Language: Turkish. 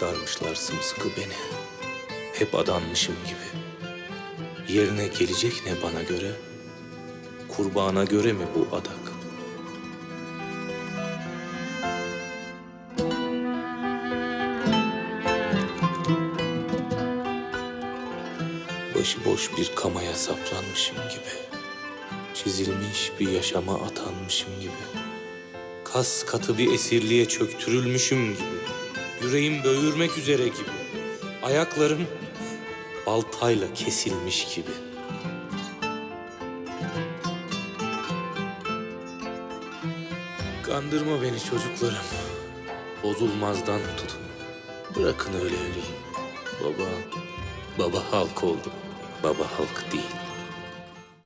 sarmışlar sımsıkı beni. Hep adanmışım gibi. Yerine gelecek ne bana göre? Kurbana göre mi bu adak? Başıboş bir kamaya saplanmışım gibi. Çizilmiş bir yaşama atanmışım gibi. Kas katı bir esirliğe çöktürülmüşüm gibi. Yüreğim böğürmek üzere gibi. Ayaklarım baltayla kesilmiş gibi. Kandırma beni çocuklarım. Bozulmazdan tutun. Bırakın öyle öleyim. Baba, baba halk oldu. Baba halk değil.